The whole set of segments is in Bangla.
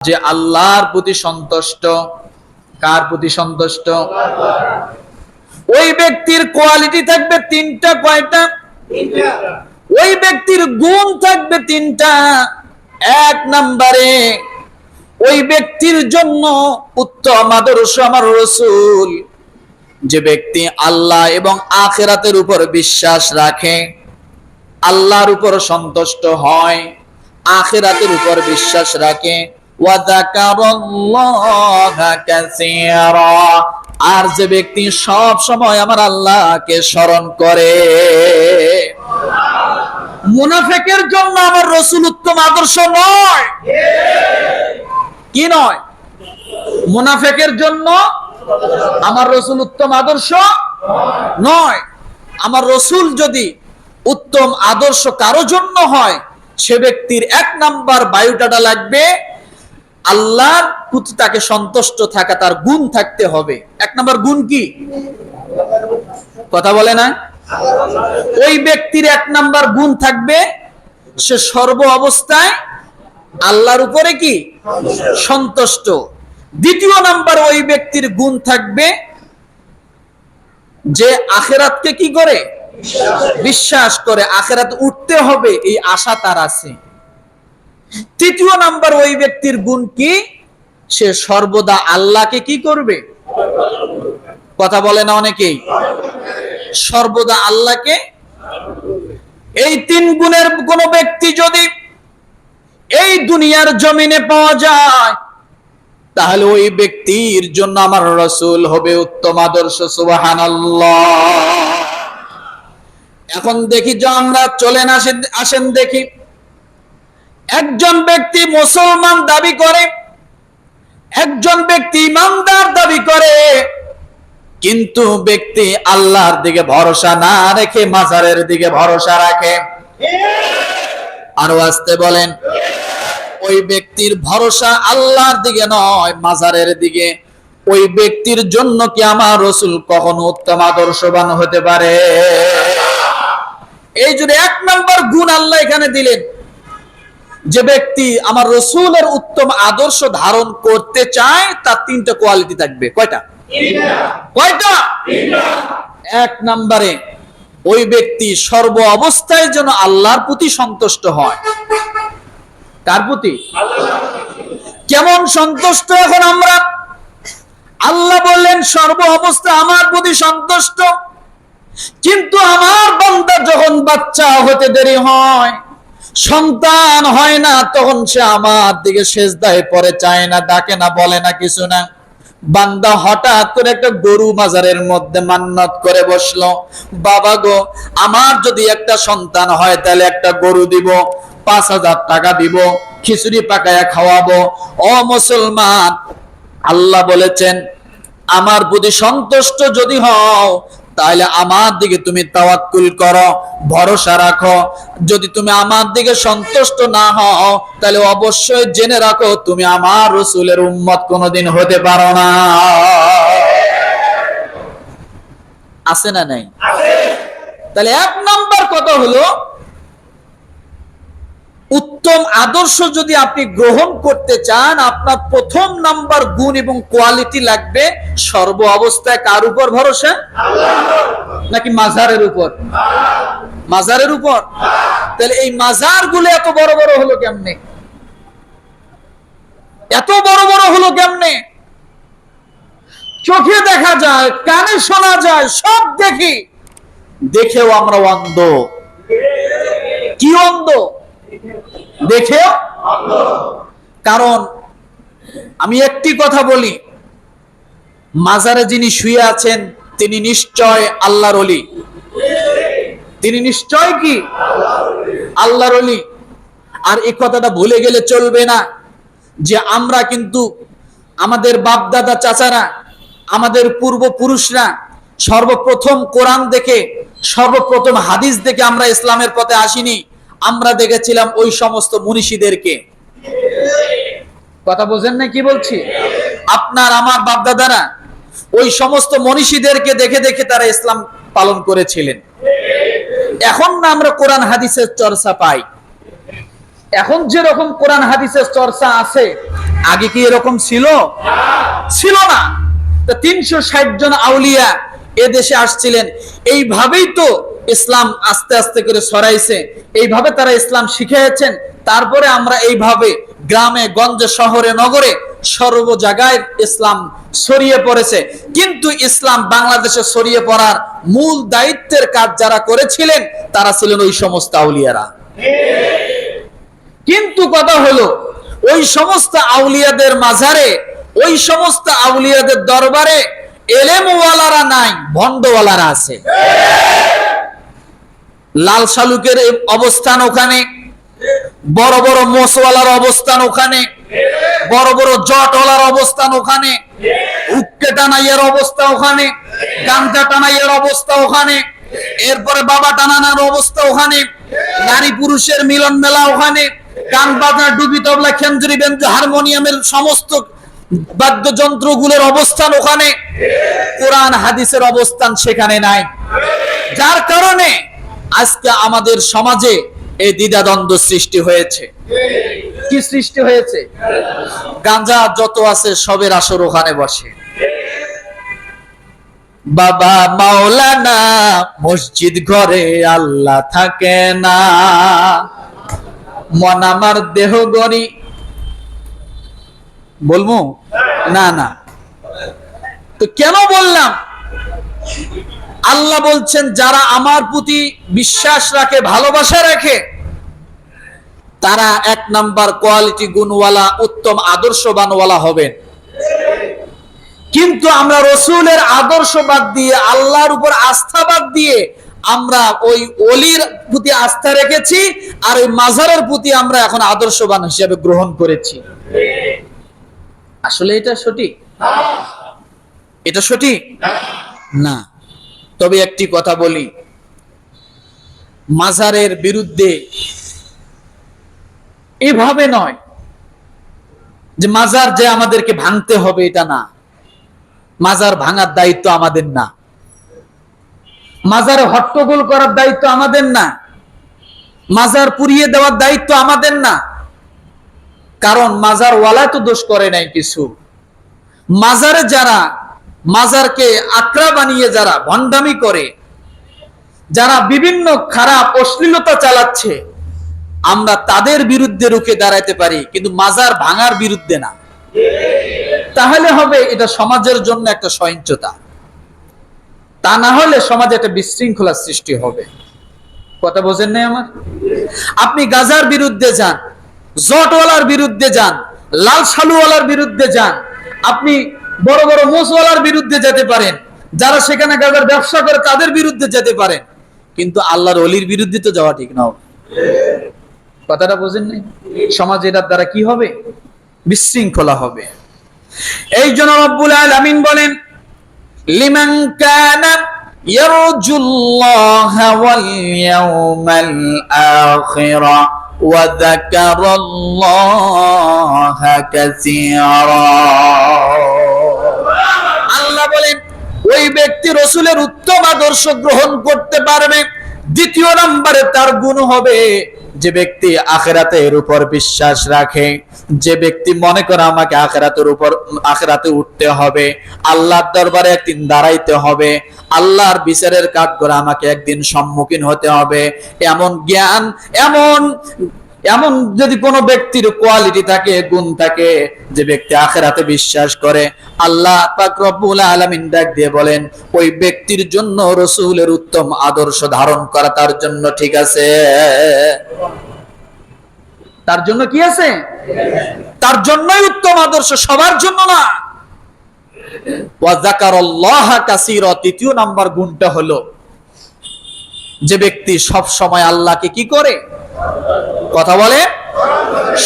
যে আল্লাহর প্রতি সন্তুষ্ট, কার প্রতি সন্তুষ্ট? ওই ব্যক্তির কোয়ালিটি থাকবে তিনটা, কয়টা? ওই ব্যক্তির গুণ থাকবে তিনটা। এক নম্বরে, ওই ব্যক্তির জন্য উত্তম আদর্শ আমার রসুল। যে ব্যক্তি আল্লাহ এবং আখেরাতের উপর বিশ্বাস রাখে, আল্লাহর উপর সন্তুষ্ট হয়, আখেরাতের উপর বিশ্বাস রাখে কাসীরা। আর যে ব্যক্তি সব সময় আমার আল্লাহকে স্মরণ করে, মুনাফেকের জন্য আমার রসুল উত্তম আদর্শ নয়। কি নয়? মুনাফেকের জন্য আমার রসুল উত্তম আদর্শ নয়। আমার রসুল যদি উত্তম আদর্শ কারও জন্য হয়, সে ব্যক্তির এক নাম্বার বায়ুটাটা লাগবে আল্লাহর প্রতি তাকে সন্তুষ্ট থাকা, তার গুণ থাকতে হবে। এক নাম্বার গুণ কি? কথা বলে না? ওই ব্যক্তির এক নাম্বার গুণ থাকবে, সে সর্ব অবস্থায় আল্লাহর উপরে কি? সন্তুষ্ট। দ্বিতীয় নাম্বার ওই ব্যক্তির গুণ থাকবে, যে আখেরাতকে কি করে? বিশ্বাস করে। আখেরাত উঠতে হবে, এই আশা তার আছে। তৃতীয় নাম্বার ওই ব্যক্তির গুণ কি? সে সর্বদা আল্লাহকে কি করবে? কথা বলে না অনেকেই। সর্বদা আল্লাহকে? এই তিন গুণের কোন ব্যক্তি যদি এই দুনিয়ার জমিনে পাওয়া যায়, তাহলে ওই ব্যক্তির জন্য আমার রসুল হবে উত্তম আদর্শ সুবাহান এখন দেখি যে আমরা চলেন আসেন আসেন দেখি। একজন ব্যক্তি মুসলমান দাবি করে, একজন ব্যক্তি ইমানদার দাবি করে, কিন্তু ব্যক্তি আল্লাহর দিকে ভরসা না রেখে মাজারের দিকে ভরসা রাখে। আরও আসতে বলেন, ওই ব্যক্তির ভরসা আল্লাহর দিকে নয়, মাজারের দিকে। ওই ব্যক্তির জন্য কি আমার রসুল কখনো উত্তম আদর্শবান হতে পারে? এই জন্য এক নম্বর গুণ আল্লাহ এখানে দিলেন যে ব্যক্তি আমার রসুলের উত্তম আদর্শ ধারণ করতে চায় তার তিনটা কোয়ালিটি থাকবে। কয়টা? কয়টা? এক নম্বরে ওই ব্যক্তি সর্ব অবস্থায় যেন আল্লাহর প্রতি সন্তুষ্ট হয়। কার প্রতি? কেমন সন্তুষ্ট এখন আমরা? আল্লাহ বললেন সর্ব অবস্থা আমার প্রতি সন্তুষ্ট। কিন্তু আমার বান্দা যখন বাচ্চা হতে দেরি হয় সন্তান হয় না, তখন সে আমার দিকে শেষ দায় পরে চায় না, ডাকে না, বলে না কিছু না। বান্দা হঠাৎ করে একটা গরু মাজারের মধ্যে মান্নত করে বসল। বাবা গো, আমার যদি একটা সন্তান হয়, তাহলে একটা গরু দিব, পাঁচ হাজার টাকা দিব, খিচুড়ি পাকায়া খাওয়াবো। ও মুসলমান, আল্লাহ বলেছেন, আমার প্রতি সন্তুষ্ট যদি হও তাহলে আমার দিকে তুমি তাওয়াক্কুল করো ভরসা রাখো। যদি তুমি আমার দিকে সন্তুষ্ট না হও তাহলে অবশ্যই জেনে রাখো তুমি আমার রসুলের উম্মত কোনোদিন হতে পারো না। আছে না নাই? তাহলে এক নাম্বার কথা হলো উত্তম আদর্শ যদি আপনি গ্রহণ করতে চান, আপনার প্রথম নাম্বার গুণ এবং কোয়ালিটি লাগবে সর্ব অবস্থায় কার উপর ভরসা? নাকি মাজারের উপর? মাজারের উপর? তাহলে এই মাজারগুলো এত বড় বড় হলো কেমনে? এত বড় বড় হলো কেমনে? চোখে দেখা যায়, কানে শোনা যায়, সব দেখি। দেখেও আমরা অন্ধ। কি অন্ধ? দেখে কারণ আমি একটি কথা বলি, মাজারে যিনি শুয়ে আছেন, তিনি নিশ্চয় আল্লাহর অলি। তিনি নিশ্চয় কি? আল্লাহর অলি। আর এই কথাটা ভুলে গেলে চলবে না যে আমরা কিন্তু আমাদের বাপদাদা চাচারা, আমাদের পূর্বপুরুষরা সর্বপ্রথম কোরআন দেখে, সর্বপ্রথম হাদিস দেখে আমরা ইসলামের পথে আসিনি। আমরা দেখেছিলাম ওই সমস্ত মনীষীদেরকে। কথা বোঝেন না কি বলছি? আপনার আমার বাপদাদারা ওই সমস্ত মনীষীদেরকে দেখে দেখে তারা ইসলাম পালন করেছিলেন। এখন না আমরা কোরআন হাদিসের চর্চা পাই। এখন যেরকম কোরআন হাদিসের চর্চা আছে আগে কি এরকম ছিল? ছিল না। তা তিনশো ষাট জন আউলিয়া এদেশে আসছিলেন। এইভাবেই তো ইসলাম আস্তে আস্তে করে সরাইছে। এইভাবে তারা ইসলাম শিখিয়েছেন। তারপরে আমরা এইভাবে গ্রামে, গঞ্জে, শহরে, নগরে সর্ব জায়গায় ইসলাম ছড়িয়ে পড়েছে। কিন্তু ইসলাম বাংলাদেশে ছড়িয়ে পড়ার মূল দায়িত্বের কাজ যারা করেছিলেন, তারা ছিলেন ওই সমস্ত আউলিয়ারা। কিন্তু কথা হলো, ওই সমস্ত আউলিয়াদের মাঝারে, ওই সমস্ত আউলিয়াদের দরবারে এলেমওয়ালারা নাই, ভণ্ডওয়ালারা আছে। লাল শালুকের অবস্থান ওখানে, বড় বড় মোসওয়ালার অবস্থান ওখানে, বড় বড় জটওয়ালার অবস্থান ওখানে, উক্কে টানাইয়ের অবস্থা ওখানে গাঞ্জা টানাইয়ের অবস্থা ওখানে, এরপরে বাবা টানানার অবস্থা ওখানে, নারী পুরুষের মিলন মেলা ওখানে, গান বাজনা, ডুবি তবলা খেঞ্জুরি বেঞ্জু হারমোনিয়ামের সমস্ত বাদ্যযন্ত্রগুলোর অবস্থান ওখানে, কোরআন, হাদিসের অবস্থান সেখানে নাই। যার কারণে আজকে আমাদের সমাজে এই দ্বিধাদ্বন্দ্ব সৃষ্টি হয়েছে। কি সৃষ্টি হয়েছে? গাঞ্জা যত আছে সবের আসর ওখানে বসে। বাবা মাওলানা মসজিদ ঘরে আল্লাহ থাকে না। মন আমার দেহ গড়ি। বলব? না না। তো কেন বললাম? আল্লাহ বলছেন, যারা আমার প্রতি বিশ্বাস রাখে, ভালোবাসা রাখে, তারা এক নাম্বার কোয়ালিটি গুণওয়ালা, উত্তম আদর্শবানওয়ালা হবেন। কিন্তু আমরা রসুলের আদর্শ বাদ দিয়ে, আল্লাহর উপর আস্থা বাদ দিয়ে, আমরা ওই অলির প্রতি আস্থা রেখেছি, আর ওই মাজারের প্রতি আমরা এখন আদর্শবান হিসেবে গ্রহণ করেছি। আসলে এটা সঠিক? এটা সঠিক? না। তবে একটি কথা বলি। মাজারের বিরুদ্ধে এভাবে নয় যে মাজার যে আমাদেরকে ভাঙতে হবে এটা না। মাজার ভাঙার দায়িত্ব আমাদের না। মাজারে হট্টগোল করার দায়িত্ব আমাদের না। মাজার পুড়িয়ে দেওয়ার দায়িত্ব আমাদের না। কারণ মাজার ওয়ালা তো দোষ করে নাই কিছু। মাজারে যারা মাজারকে আকড়া বানিয়ে যারা ভণ্ডামি করে, যারা বিভিন্ন খারাপ অশ্লীলতা চালাচ্ছে, আমরা তাদের বিরুদ্ধে রুখে দাঁড়াইতে পারি, কিন্তু মাজার ভাঙার বিরুদ্ধে না। তাহলে হবে এটা সমাজের জন্য একটা সহিংসতা। তা না হলে সমাজে একটা বিশৃঙ্খলার সৃষ্টি হবে। কথা বোঝেন নাই আমার? আপনি গাজার বিরুদ্ধে যান, জটওয়ালার বিরুদ্ধে যান, লাল সালুওয়ালার বিরুদ্ধে যান, আপনি বড় বড় মোসওয়ালার বিরুদ্ধে যেতে পারেন যারা সেখানে গাজার ব্যবসা করে তাদের বিরুদ্ধে যেতে পারেন কিন্তু আল্লাহর অলির বিরুদ্ধে তো যাওয়া ঠিক নাও কথাটা বোঝেন নাই সমাজ এটার দ্বারা কি হবে বিশৃঙ্খলা হবে এই জন্য রব্বুল আলামিন বলেন লিমান কানা ইয়ারজুল্লাহ ওয়াল ইয়াউমাল আখিরা وذكر الله كثيرا আল্লাহ বলেন ওই ব্যক্তি রসুলের উত্তম আদর্শ গ্রহণ করতে পারবে। দ্বিতীয় নম্বরে তার গুণ হবে যে ব্যক্তি আখেরাতের উপর বিশ্বাস রাখে। যে ব্যক্তি মনে করে আমাকে আখেরাতের উপর, আখেরাতে উঠতে হবে, আল্লাহর দরবারে একদিন দাঁড়াইতে হবে, আল্লাহর বিচারের কাজ করে আমাকে একদিন সম্মুখীন হতে হবে। এমন জ্ঞান, এমন এমন যদি কোনো ব্যক্তির কোয়ালিটি থাকে, গুণ থাকে, যে ব্যক্তি আখেরাতে বিশ্বাস করে, আল্লাহ আলামিন ডাক দিয়ে বলেন, ওই ব্যক্তির জন্য রসুলের উত্তম আদর্শ ধারণ করা তার জন্য ঠিক আছে। তার জন্য কি আছে? তার জন্যই উত্তম আদর্শ, সবার জন্য না। তৃতীয় নাম্বার গুণটা হলো, যে ব্যক্তি সব সময় আল্লাহকে কি করে? কথা বলে?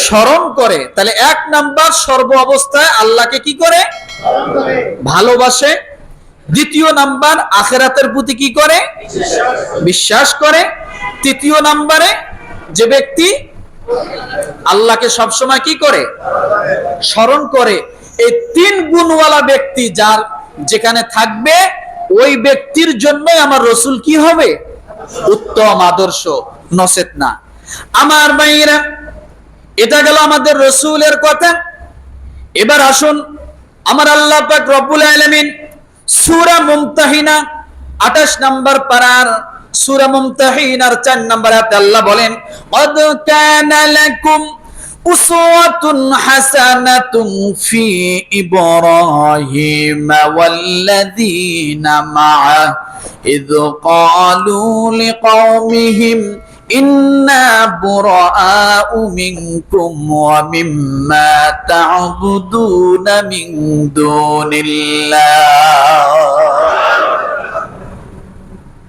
স্মরণ করে। তাহলে এক নাম্বার সর্ব অবস্থায় আল্লাহকে কি করে? ভালোবাসে। দ্বিতীয় নাম্বার আখেরাতের প্রতি কি করে? বিশ্বাস করে। তৃতীয় নাম্বারে যে ব্যক্তি আল্লাহকে সবসময় কি করে? স্মরণ করে। এই তিন গুণওয়ালা ব্যক্তি যার যেখানে থাকবে, ওই ব্যক্তির জন্যই আমার রসুল কি হবে? উত্তম আদর্শ নসেত না। আমার ভাইয়েরা এটা গেল আমাদের রসুলের কথা। এবার আসুন, আমার আল্লাহ পাক রব্বুল আলমিন সুরা মুমতাহিনা আঠাশ নম্বর পাড়ার সুরা মুমতাহিনার চার নম্বর হাতে আল্লাহ বলেন, অদ উসওয়াতুন হাসানাতুন ফি ইয ক্বালু ইন্না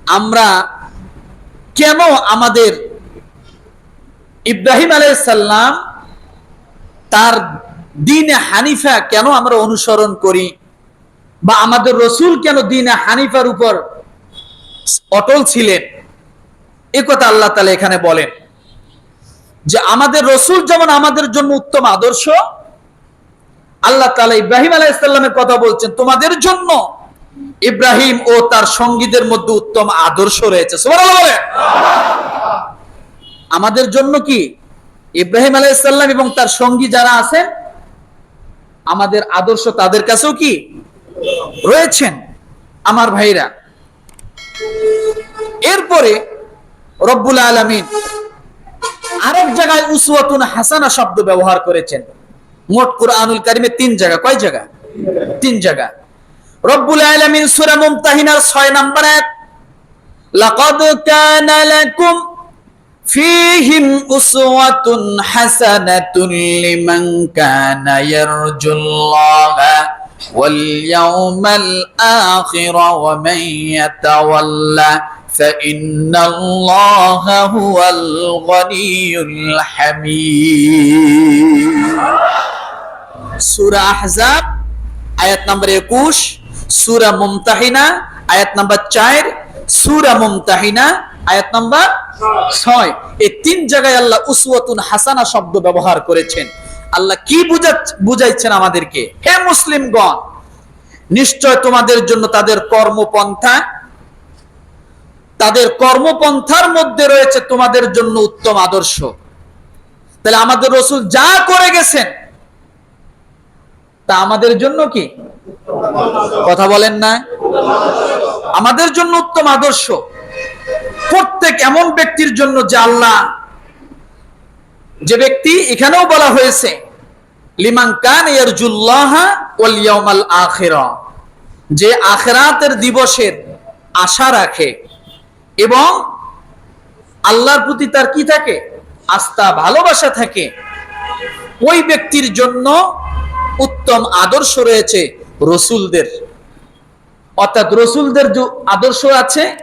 আমরা কেন আমাদের ইব্রাহিম আলাইসাল্লাম তার দিন হানিফা কেন আমরা অনুসরণ করি বা আমাদের রসুল কেন দিন হানিফার উপর অটল ছিলেন? এ কথা আল্লাহ তালা এখানে বলেন যে আমাদের রসুল যেমন আমাদের জন্য উত্তম আদর্শ, আল্লাহ তালা ইব্রাহিম আলাইসাল্লামের কথা বলছেন, তোমাদের জন্য ইব্রাহিম ও তার সঙ্গীদের মধ্যে উত্তম আদর্শ রয়েছে। আমাদের জন্য কি? ইব্রাহিম আলাইসাল্লাম এবং তার সঙ্গী যারা আছেন, আমাদের আদর্শ তাদের কাছেও কি? রয়েছেন। আমার ভাইরা, এরপরে রব্বুল আলমিন আরেক জায়গায় উসওয়াতুন হাসানা শব্দ ব্যবহার করেছেন। মোট কোরআনুল কারিমে তিন জায়গা। কয় জায়গা? তিন জায়গা। রব্বুল আলামিন সূরা মুমতাহিনার 6 নম্বর আয়াত, লাকাদ কানা লাকুম উসওয়াতুন হাসানাতুন লিমান কানা ইয়ারজুল্লাহা ওয়াল ইয়াউমাল আখির ওয়া মান ইয়াতাওয়াল্লা। فإن الله هو الغني الحميد সূরা আহজাব আয়াত নম্বর 21 সূরা মুমতাহিনা আয়াত নম্বর 4 সূরা মুমতাহিনা আয়াত নম্বর 6 এই তিন জায়গায় আল্লাহ উসওয়াতুন হাসানা শব্দ ব্যবহার করেছেন আল্লাহ কি বুঝাচ্ছ বুঝাইছেন আমাদেরকে হে মুসলিমগণ নিশ্চয় তোমাদের জন্য তাদের কর্মপন্থা তাদের কর্মপন্থার মধ্যে রয়েছে তোমাদের জন্য উত্তম আদর্শ। তাহলে আমাদের রসুল যা করে গেছেন, তা আমাদের জন্য কি? কথা বলেন না। আমাদের জন্য উত্তম আদর্শ। প্রত্যেক এমন ব্যক্তির জন্য যে আল্লাহ, যে ব্যক্তি এখানেও বলা হয়েছে, লিমান যে আখিরাতের দিবসের আশা রাখে। এবং আল্লাহর প্রতি তার কি থাকে? আস্থা, ভালোবাসা থাকে। ওই ব্যক্তির জন্য উত্তম আদর্শ রয়েছে রসুলদের। অর্থাৎ রসুলদের যে আদর্শ আছে,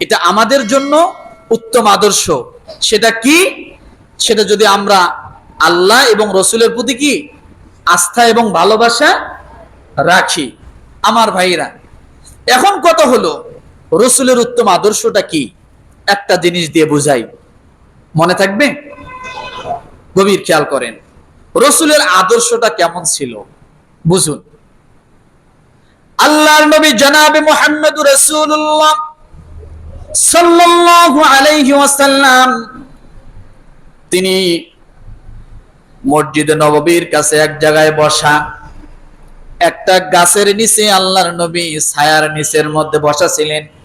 এটা আমাদের জন্য উত্তম আদর্শ। সেটা কি? সেটা যদি আমরা আল্লাহ এবং রসুলের প্রতি কি? আস্থা এবং ভালোবাসা রাখি। আমার ভাইরা এখন কত হলো রসুলের উত্তম আদর্শটা কি? একটা জিনিস দিয়ে বুঝাই। মনে থাকবে? গভীর খেয়াল করেন। রসুলের আদর্শটা কেমন ছিল? বুঝুন। আল্লাহর নবী জনাবে মোহাম্মদ রসুল্লাহ সাল্লাল্লাহু আলাইহি ওয়াসাল্লাম। তিনি মসজিদে নববীর কাছে এক জায়গায় বসা, একটা গাছের নিচে আল্লাহর নবী ছায়ার নিচের মধ্যে বসা ছিলেন।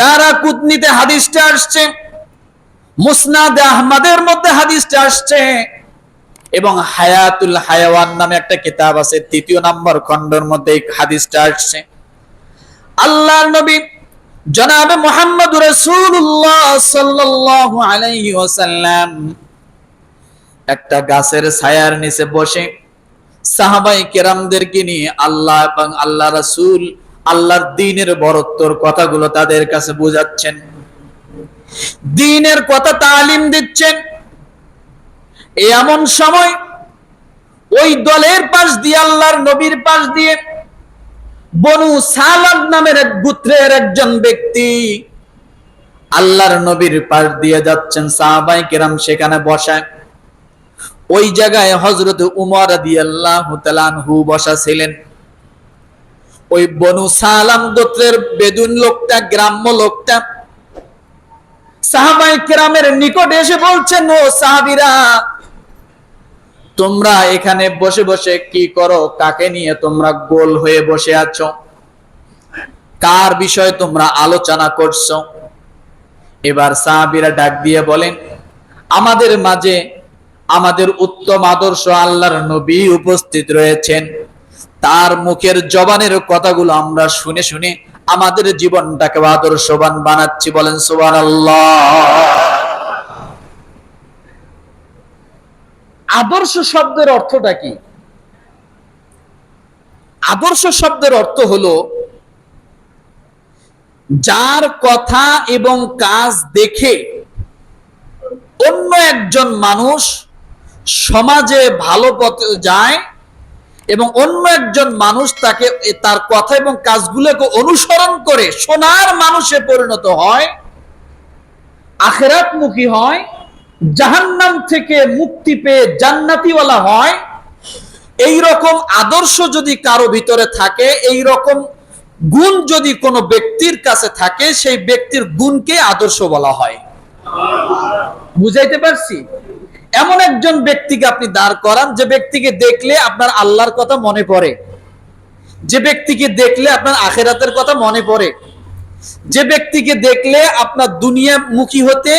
দারা কুতনিতে হাদিসটা আসছে, মুসনাদ আহমদের মধ্যে হাদিসটা আসছে, এবং হায়াতুল হায়াওয়ান নামে একটা কিতাব আছে, তৃতীয় নম্বর খণ্ডের মধ্যে এই হাদিসটা আসছে। আল্লাহর নবী জনাবে মোহাম্মদ রাসূলুল্লাহ সাল্লাল্লাহু আলাইহি ওয়াসাল্লাম একটা গাছের ছায়ার নিচে বসে সাহাবাই কেরামদেরকে নিয়ে আল্লাহ এবং আল্লাহ রাসূল আল্লাহর দিনের বরত্বর কথাগুলো তাদের কাছে বোঝাচ্ছেন। দিনের কথা তালিম দিচ্ছেন। এমন সময় ওই দলের পাশ দিয়ে, আল্লাহর নবীর পাশ দিয়ে বনু সালাম নামের এক গোত্রের একজন ব্যক্তি আল্লাহর নবীর পাশ দিয়ে যাচ্ছেন, সাহাবাই কেরাম সেখানে বসায়। ওই জায়গায় হজরত উমর রাদিয়াল্লাহু তাআলাহু বসা ছিলেন ওই বনু সালাম গোত্রের বেদুন লোকটা, গ্রাম্য লোকটা। সাহাবাই কেরামের নিকটে এসে বলছেন, ও সাহাবিরা, তোমরা এখানে বসে বসে কি করো? কাকে নিয়ে তোমরা গোল হয়ে বসে আছো? কার বিষয়ে তোমরা আলোচনা করছ? এবার সাহাবিরা ডাক দিয়ে বলেন, আমাদের মাঝে আমাদের উত্তম আদর্শ আল্লাহর নবী উপস্থিত রয়েছেন। তার মুখের জবানের কথাগুলো আমরা শুনে শুনে আমাদের জীবনটাকে আদর্শবান বানাচ্ছি বলেন সুবান আদর্শ শব্দের অর্থটা কি? আদর্শ শব্দের অর্থ হলো যার কথা এবং কাজ দেখে অন্য একজন মানুষ সমাজে ভালো পথে যায় এবং অন্য একজন মানুষ তাকে তার কথা এবং কাজগুলোকে অনুসরণ করে সোনার মানুষে পরিণত হয়, আখেরাতমুখী হয়, জাহান্নাম থেকে মুক্তি পেয়ে জান্নাতিওয়ালা হয়। এই রকম আদর্শ যদি কারও ভিতরে থাকে এই রকম গুণ যদি কোনো ব্যক্তির কাছে থাকে, সেই ব্যক্তির গুণকে আদর্শ বলা হয়। বুঝাইতে পারছি? এমন একজন ব্যক্তিকে আপনি দাঁড় করান, যে ব্যক্তিকে দেখলে আপনার আল্লাহর কথা মনে পড়ে। যে ব্যক্তিকে দেখলে আপনার আখেরাতের কথা মনে পড়ে। যে ব্যক্তিকে দেখলে আপনার দুনিয়া মুখী হতে,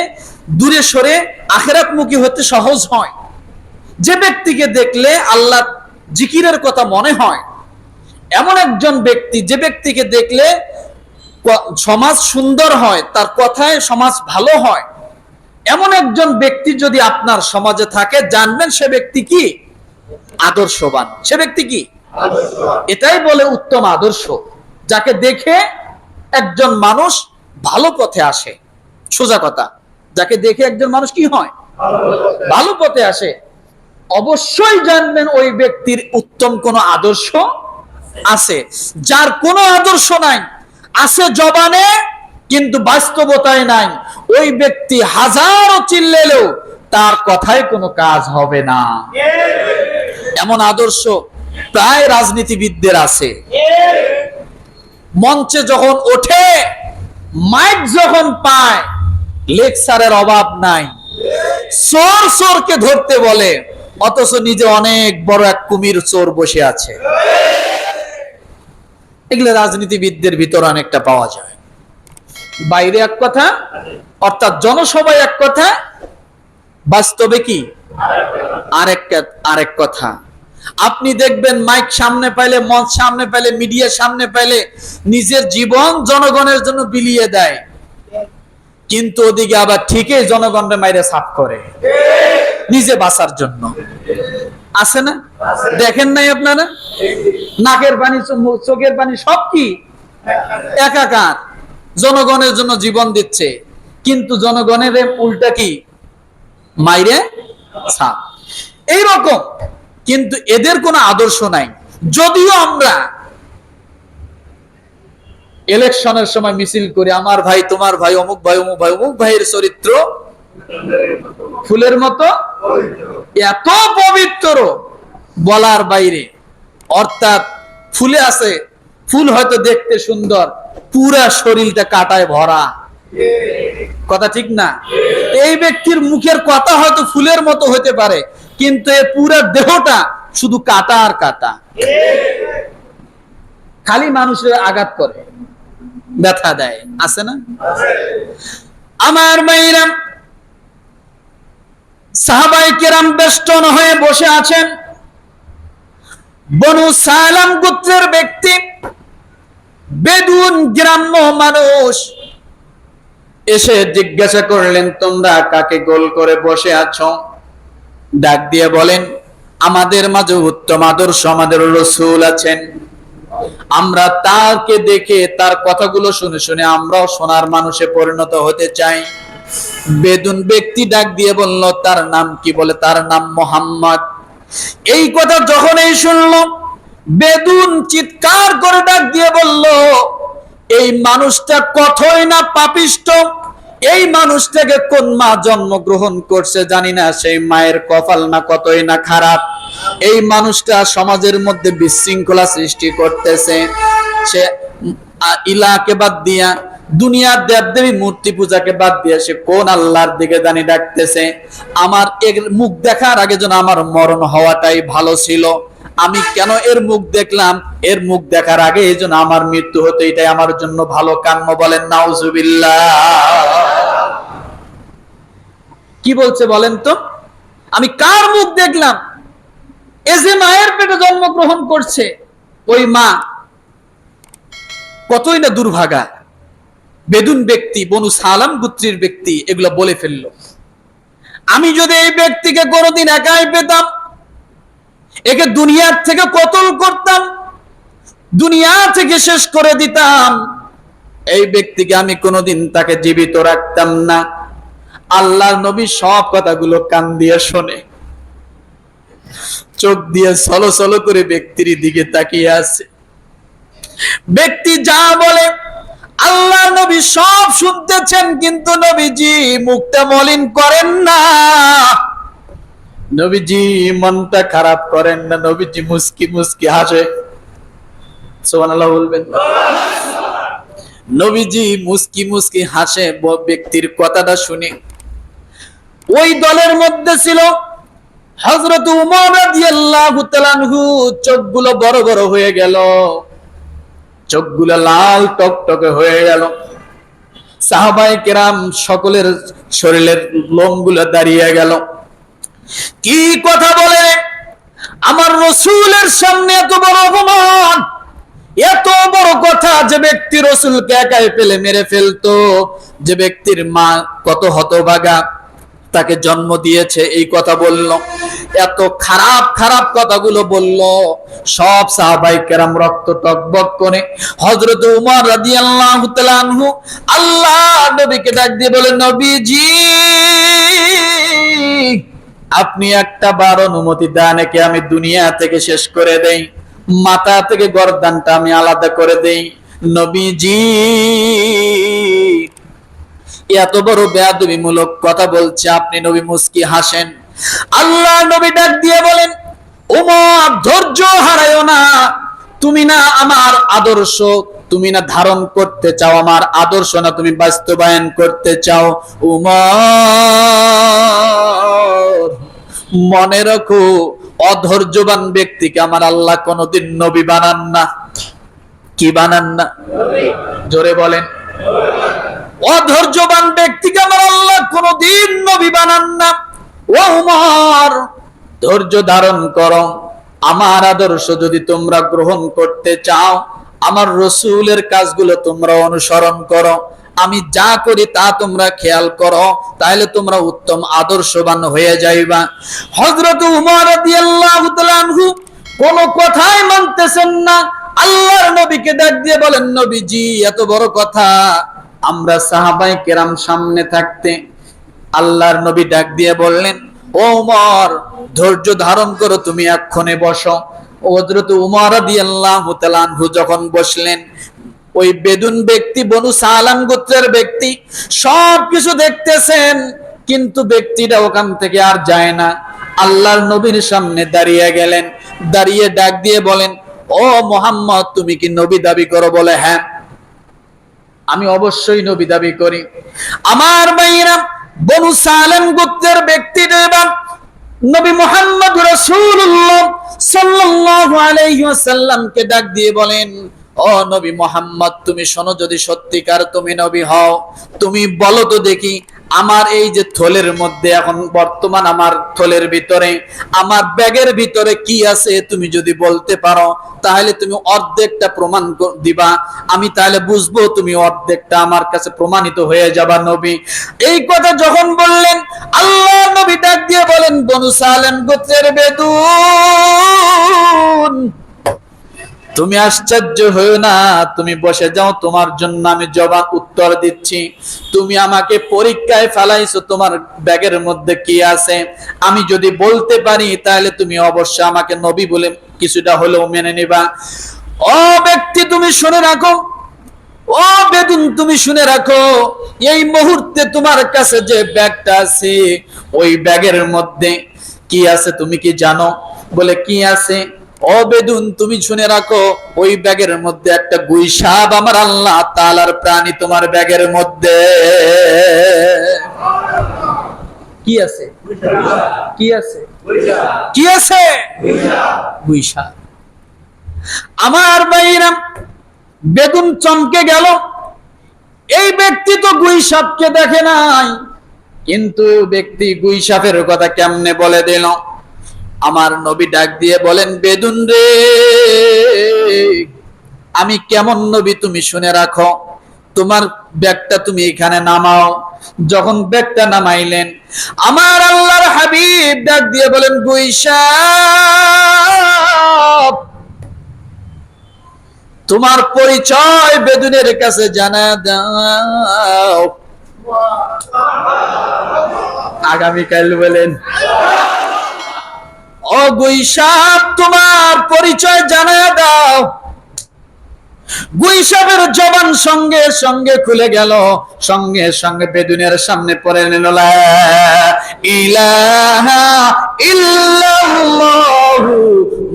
দূরে সরে আখেরাত মুখী হতে সহজ হয়। যে ব্যক্তিকে দেখলে আল্লাহ জিকিরের কথা মনে হয়। এমন একজন ব্যক্তি, যে ব্যক্তিকে দেখলে সমাজ সুন্দর হয়, তার কথায় সমাজ ভালো হয়। এমন একজন ব্যক্তি যদি আপনার সমাজে থাকে জানবেন সে ব্যক্তি কি? আদর্শবান। সে ব্যক্তি কি? এটাই বলে উত্তম আদর্শ যাকে দেখে একজন মানুষ ভালো পথে আসে। সোজা কথা যাকে দেখে একজন মানুষ কি হয়? ভালো পথে আসে। অবশ্যই জানবেন ওই ব্যক্তির উত্তম কোন আদর্শ আছে যার কোনো আদর্শ নাই। আছে জবানে কিন্তু বাস্তবতায় নাই। ওই ব্যক্তি হাজারো চিল্লেলেও তার কথায় কোনো কাজ হবে না। এমন আদর্শ প্রায় রাজনীতিবিদদের আছে। মঞ্চে যখন ওঠে, মাইক যখন পায়, লেকচারের অভাব নাই। চোর চোরকে ধরতে বলে, অথচ নিজে অনেক বড় এক কুমির চোর বসে আছে। এগুলো রাজনীতিবিদদের ভিতর অনেকটা পাওয়া যায়। বাইরে এক কথা, অর্থাৎ জনসভায় এক কথা, বাস্তবে কি? আরেক আরেক কথা। আপনি দেখবেন মাইক সামনে পাইলে, মঞ্চ সামনে পাইলে, মিডিয়া সামনে পাইলে নিজের জীবন জনগণের জন্য বিলিয়ে দেয়। কিন্তু ওদিকে আবার ঠিকই জনগণের মাইরে সাফ করে। নিজে বাঁচার জন্য। আছে না? দেখেন নাই আপনারা? নাকের পানি চোখের পানি সব কি? একাকার। জনগণের জন্য জীবন দিচ্ছে। কিন্তু জনগণের উল্টা কি? মাইরে সাপ এইরকম কিন্তু এদের কোনো আদর্শ নাই। যদিও আমরা ইলেকশনের সময় মিছিল করি, আমার ভাই, তোমার ভাই, অমুক ভাই অমুক ভাই, অমুক ভাইয়ের চরিত্র ফুলের মতো। এত পবিত্র বলার বাইরে। অর্থাৎ ফুলে আছে, ফুল হয়তো দেখতে সুন্দর পুরা শরীরটা কাটায় ভরা। কথা ঠিক না? এই ব্যক্তির মুখের কথা হয়তো ফুলের মতো হতে পারে, কিন্তু এই পুরা দেহটা শুধু কাটা আর কাটা। খালি মানুষের আঘাত করে, ব্যথা দেয়, আছে না? আমার মাইরাম সাহাবাই কেরাম বেষ্টন হয়ে বসে আছেন। বনু সালাম গোত্রের ব্যক্তি বেদুন গ্রাম্য মানুষ। এসে জিজ্ঞাসা করলেন, তোমরা কাকে গোল করে বসে আছো? ডাক দিয়ে বলেন, আমাদের মাঝে উত্তম আদর্শ আমাদের রসুল আছেন। আমরা তাকে দেখে তার কথাগুলো শুনে শুনে আমরাও সোনার মানুষে পরিণত হতে চাই। বেদুন ব্যক্তি ডাক দিয়ে বলল, তার নাম কি? বলে, তার নাম মোহাম্মদ। এই কথা যখনই এই শুনলো বেদুন চিৎকার করে ডাক দিয়ে বলল, এই মানুষটা কতই না পাপিষ্ট? এই মানুষটাকে কোন মা জন্মগ্রহণ করছে জানি না, সেই মায়ের কপাল না কতই না খারাপ। এই মানুষটা সমাজের মধ্যে বিশৃঙ্খলা সৃষ্টি করতেছে। সে ইলাকে বাদ দিয়া, দুনিয়ার দেবদেবী মূর্তি পূজাকে বাদ দিয়ে সে কোন আল্লাহর দিকে জানি ডাকতেছে। আমার এর মুখ দেখার আগে যেন আমার মরণ হওয়াটাই ভালো ছিল। আমি কেন এর মুখ দেখলাম? এর মুখ দেখার আগে এই জন্য আমার মৃত্যু হতো, এটাই আমার জন্য ভালো কাম্য বলেন, নাউজুবিল্লাহ। কি বলছে বলেন তো? আমি কার মুখ দেখলাম? এ যে মায়ের পেটে জন্মগ্রহণ করছে, ওই মা কতই না দুর্ভাগা। বেদুন ব্যক্তি, বনু সালাম গুত্রির ব্যক্তি, এগুলো বলে ফেলল। আমি যদি এই ব্যক্তিকে কোনোদিন একাই পেতাম একে দুনিয়ার থেকে কতল করতাম? দুনিয়া থেকে শেষ করে দিতাম। এই ব্যক্তিকে আমি কোনোদিন তাকে জীবিত রাখতাম না। আল্লাহর নবী সব কথাগুলো কান দিয়ে শোনে। চোখ দিয়ে সলো সলো করে ব্যক্তির দিকে তাকিয়ে আছে। ব্যক্তি যা বলে আল্লাহ নবী সব শুনতেছেন, কিন্তু নবীজি মুখটা মলিন করেন না। নবীজি মনটা খারাপ করেন না, নবীজি মুস্কি মুস্কি হাসে। বলবেন। নবীজি মুস্কি মুস্কি হাসে ব্যক্তির কথাটা শুনে। ওই দলের মধ্যে ছিল হযরত উমর রাদিয়াল্লাহু তাআলা আনহু। চোখগুলো বড় বড় হয়ে গেল। চোখগুলো লাল টকটকে হয়ে গেল। সাহাবাই কেরাম সকলের শরীরের লোমগুলো দাঁড়িয়ে গেল। কি কথা বলে? আমার রসুলের সামনে এত বড় অপমান, এত বড় কথা যে ব্যক্তি রসুলকে একাই পেলে মেরে ফেলতো, যে ব্যক্তির মা কত হতভাগা তাকে জন্ম দিয়েছে, এই কথা বলল। এত খারাপ খারাপ কথাগুলো বলল। সব সাহাবাই কেরাম রক্ত টকবক করে হযরত উমর তাআলা আনহু আল্লাহ নবীকে ডাক দিয়ে বলে, নবীজি আপনি একটা বার অনুমতি দেন, একে আমি দুনিয়া থেকে শেষ করে দেই। মাথা থেকে গরদানটা আমি আলাদা করে দেই। নবীজি, এত বড় বেয়াদবি মূলক কথা বলছে, আপনি নবী মুস্কি হাসেন। আল্লাহ নবী ডাক দিয়ে বলেন, উমর, ধৈর্য হারায়ো না। তুমি না আমার আদর্শ, তুমি না ধারণ করতে চাও আমার আদর্শ, না তুমি বাস্তবায়ন করতে চাও উমর। মনে রাখো, অধৈর্যবান ব্যক্তিকে আমার আল্লাহ কোনোদিন নবী বানান না। কি বানান না? জোরে বলেন। অধৈর্যবান ব্যক্তিকে আমার আল্লাহ কোনদিন নবী বানান না। ও উমর, ধৈর্য ধারণ করো। আমার আদর্শ যদি তোমরা গ্রহণ করতে চাও, আমার রসুলের কাজগুলো তোমরা অনুসরণ করো। আমি যা করি তা তোমরা খেয়াল করো, তাহলে তোমরা উত্তম আদর্শবান হয়ে যাইবা। হযরত উমর কোন কথাই মানতেছেন না। আল্লাহর নবীকে ডাক দিয়ে বলেন, নবীজি, এত বড় কথা। আমরা সাহাবাই কেরাম সামনে থাকতে আল্লাহর নবী ডাক দিয়ে বললেন ও উমর ধৈর্য ধারণ করো তুমি এক্ষণে বসো। হযরত উমর তাআলা আনহু যখন বসলেন, ওই বেদুন ব্যক্তি, বনু সালাম গোত্রের ব্যক্তি সব কিছু দেখতেছেন, কিন্তু ব্যক্তিটা ওখান থেকে আর যায় না। আল্লাহর নবীর সামনে দাঁড়িয়ে গেলেন, দাঁড়িয়ে ডাক দিয়ে বলেন, ও মোহাম্মদ, তুমি কি নবী দাবি করো? বলে হ্যাঁ আমি অবশ্যই নবী দাবি করি। আমার ভাইরা বনু সালেম গুপ্তের ব্যক্তি দেবান নবী মোহাম্মদ রসুল্লাহ সাল্লাল্লাহু আলাইহি ডাক দিয়ে বলেন, ও নবী মোহাম্মদ, তুমি শোনো যদি সত্যিকার তুমি নবী হও, তুমি বলো তো দেখি আমার এই যে থলের মধ্যে এখন বর্তমান আমার থলের ভিতরে, আমার ব্যাগের ভিতরে কি আছে তুমি যদি বলতে পারো, তাহলে তুমি অর্ধেকটা প্রমাণ দিবা। আমি তাহলে বুঝব তুমি অর্ধেকটা আমার কাছে প্রমাণিত হয়ে যাবা নবী। এই কথা যখন বললেন, আল্লাহ নবী ডাক দিয়ে বলেন, বনু সালেম গোত্রের বেদুন তুমি আশ্চর্য হয়েও না, তুমি বসে যাও, তোমার জন্য আমি জবাব উত্তর দিচ্ছি। তুমি আমাকে পরীক্ষায় ফেলাইছো, তোমার ব্যাগের মধ্যে কি আছে? আমি যদি বলতে পারি, তাহলে তুমি অবশ্যই আমাকে নবী বলে কিছুটা হলেও মেনে নিবা। ও ব্যক্তি, তুমি শুনে রাখো। ও বেদুন, তুমি শুনে রাখো। এই মুহূর্তে তোমার কাছে যে ব্যাগটা আছে, ওই ব্যাগের মধ্যে কি আছে, তুমি কি জানো? বলে, কি আছে? ও বেদুন তুমি শুনে রাখো, ওই ব্যাগের মধ্যে একটা গুইসাব আমার আল্লাহ তালার প্রাণী তোমার ব্যাগের মধ্যে। কি আছে? কি আছে? কি আছে? গুইসাব। আমার বাইরা বেগুন চমকে গেল। এই ব্যক্তি তো গুই সাপকে দেখে নাই, কিন্তু ব্যক্তি গুই সাপের কথা কেমনে বলে দিল? আমার নবী ডাক দিয়ে বলেন, বেদুন রে, আমি কেমন নবী তুমি শুনে রাখো। তোমার ব্যাগটা তুমি এখানে নামাও। যখন ব্যাগটা নামাইলেন, আমার আল্লাহর হাবিব ডাক দিয়ে বলেন সাপ, তোমার পরিচয় বেদুনের কাছে জানা দাও। আগামীকাল বলেন ও তোমার পরিচয় জানা দাও। গুইসাবের জবান সঙ্গে সঙ্গে খুলে গেল, সঙ্গে সঙ্গে বেদুনের সামনে পড়ে নিল ইলাহা ইল্লাল্লাহু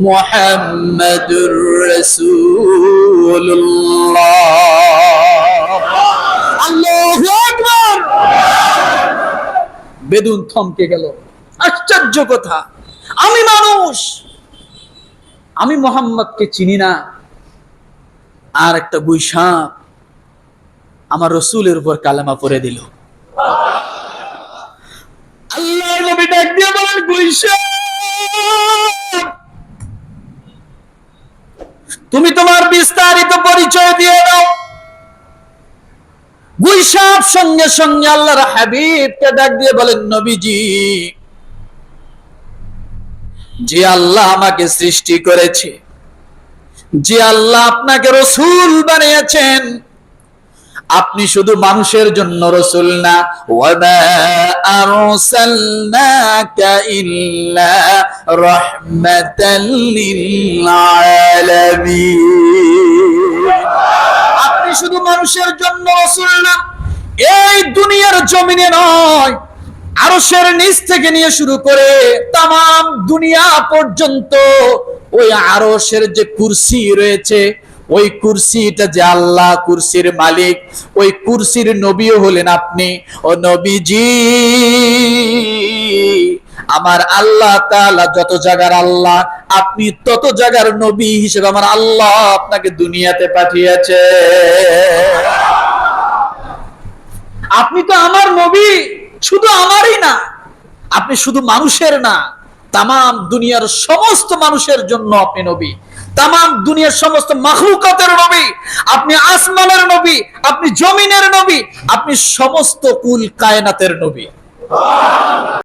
মুহাম্মাদুর রাসূলুল্লাহ। আল্লাহু বেদুন থমকে গেল। আশ্চর্য কথা। আমি মানুষ। আমি মোহাম্মদকে চিনি না। আর একটা গুইসাপ আমার রসুলের উপর কালেমা পরে দিল। তুমি তোমার বিস্তারিত পরিচয় দিয়ে দাও। গুইসাপ সঙ্গে সঙ্গে আল্লাহর হাবিবকে ডাক দিয়ে বলেন, নবীজি যে আল্লাহ আমাকে সৃষ্টি করেছে, যে আল্লাহ আপনাকে রসুল বানিয়েছেন, আপনি শুধু মানুষের জন্য রসুল না। আপনি শুধু মানুষের জন্য রসুল না, এই দুনিয়ার জমিনে নয় আরশের নিচ থেকে নিয়ে শুরু করে তাম দুনিয়া পর্যন্ত ওই আরশের যে কুরসি রয়েছে, ওই কুরসিটা যে আল্লাহ কুরসির মালিক, ওই কুরসির নবীও হলেন আপনি। ও নবীজি, আমার আল্লাহ তাআলা যত জায়গার আল্লাহ, আপনি তত জায়গার নবী হিসেবে আমার আল্লাহ আপনাকে দুনিয়াতে পাঠিয়েছে। আপনি তো আমার নবী। শুধু আমারই না, আপনি শুধু মানুষের না তাম দুনিয়ার সমস্ত মানুষের জন্য আপনি নবী। তাম দুনিয়ার সমস্ত মাখলুকাতের নবী, আপনি আসমানের নবী, আপনি জমিনের নবী, আপনি সমস্ত কুল কায়নাতের নবী।